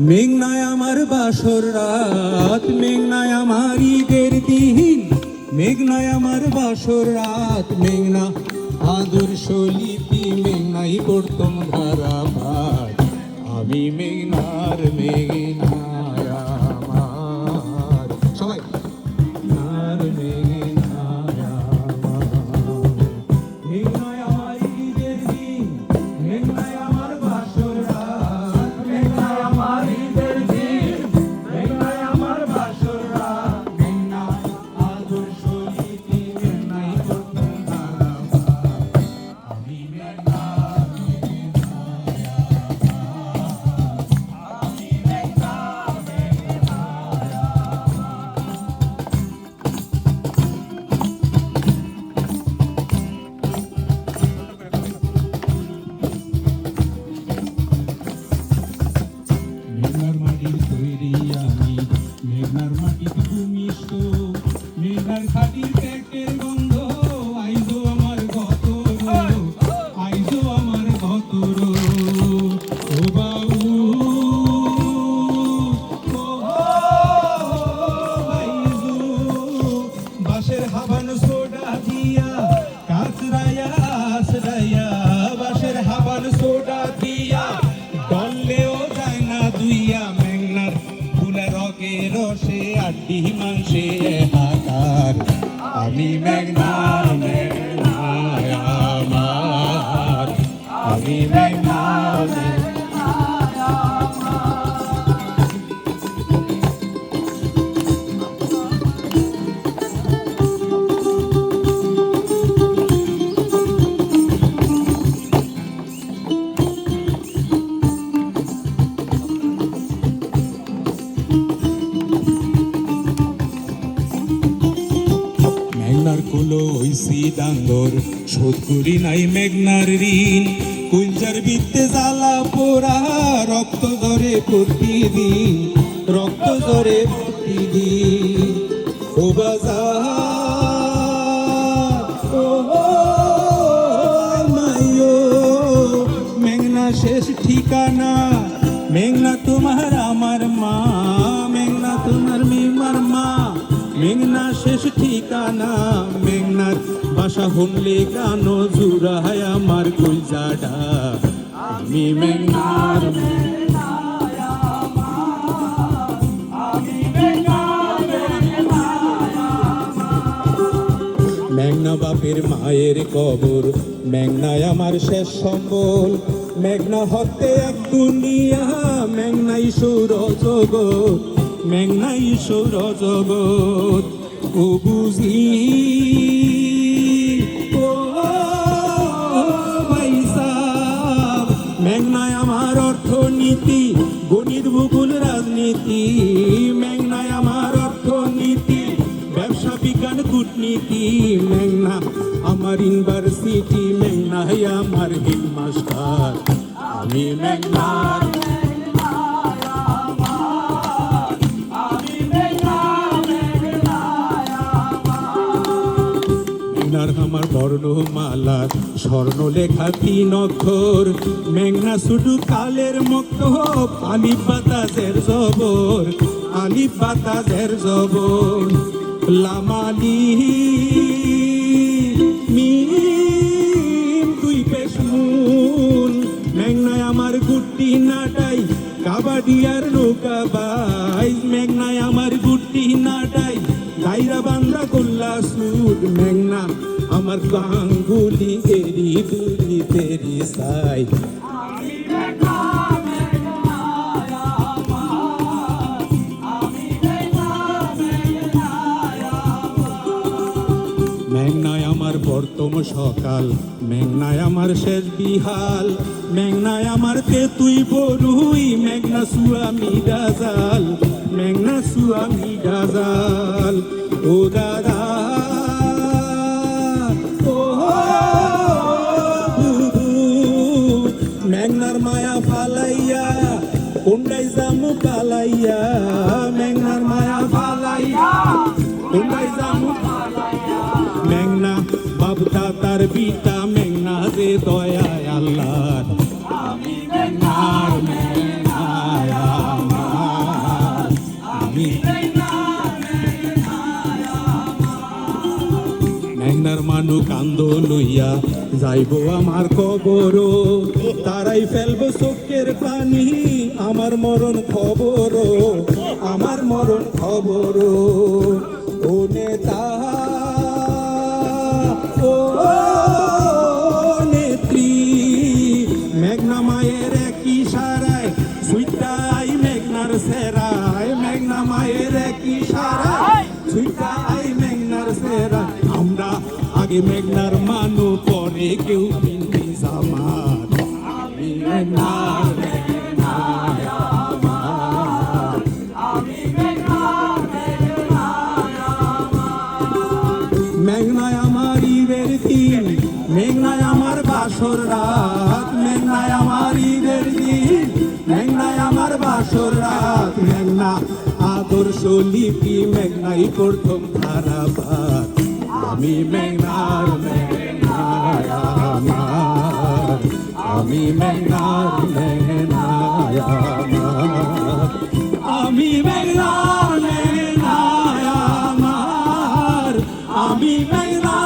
মেঘনায় আমার বাসর রাত মেঘনায় আমার ঈদের দিন মেঘনায় আমার বাসর রাত মেঘনা আদর্শ সলিপি মেঘনাই করতম ভাই আমি মেঘনার মেঘনার মেঘনার কুলো হইছি ডাঙ্গর। শোধ করি নাই মেঘনার ঋণ। কুঞ্জার বিত্তে জ্বালা পোড়া, রক্ত ধরে প্রতিদিন রক্ত ধরে প্রতিদিন ও বাজার মেঘনা শেষ ঠিকানা। মেঘনা তোমার আমার মা, মেঘনা তোমার মিমার মা। মেঘনা শেষ ঠিকানা, মেঘনার বাসা হনলে গানো জুড়ায় আমার গুলজাডা আমি মেঘনার মেঘনা বাপের মায়ের কবর, মেঘনায় আমার শেষ সম্বল। মেঘনা হতে এক দুনিয়া, মেঘনাই সৌর জগৎ মেঘনাই সৌর জগৎ ও বুঝি। মেঘনায় আমার অর্থনীতি, গণিত ভূগোল রাজনীতি। মেঘনায় আমার অর্থনীতি, ব্যবসা, বিজ্ঞান, কূটনীতি। মেঘনা আমার ইউনিভার্সিটি মেঘনায় আমার হেডমাস্টার আমি মেঘনার মেঘনার আমার স্বর্ণ লেখা তিন অক্ষর মেঘনা শুধু কালের মুক্ত আলি বাতাসের জবর আলি বাতাসের জবর। লামালি মিম দুই পেশমুন, মেঘনায় আমার গুটি নাটাই, কাবাডি আর নৌকা বাই মেঘনায় আমার গুটি নাটাই দাইরা বান্দা গোল্লা সুদ মেঘনা আমার গাঙ্গুলি এরি দুলি তেরি সাই। মেঘনায় আমার বর্তম সকাল মেঘনায় আমার শেষ বিহাল মেঘনায় আমার তেতুই বরুই মেঘনা সুয়ামি ডাজাল মেঘনা সুয়ামি ডাজাল। ও দাদা মায়া ফালাইয়া কোনটাই জামু পালাইয়া মেঘনার মায়া ফালাইয়া কোনটাই জামু মেঘনা বাবদা তার পিতা মেঘনা রে দয়ায় আল্লাহ আমি মেঘনার মেঘনায় মেঘনার মানু কান্দ লইয়া যাইব আমার কবরও তারাই ফেলব চোখের পানি আমার মরণ খবর, আমার মরণ খবর। ও নেতা মেঘনা মায়ের মেঘনার সেরায়। মেঘনা মায়ের মেঘনার আমরা আগে মেঘনার মানু পরে কেউ মেঘনায় আমার ঈদের দিন, মেঘনায় আমার বাসর মেঘনায় আমার ঈদের দিন, মেঘনায় আমার বাসর মেঘনা আদর্শ লিপি, মেঘনাই প্রথম খারাপ আমি মেঘনার আমি মেঘনা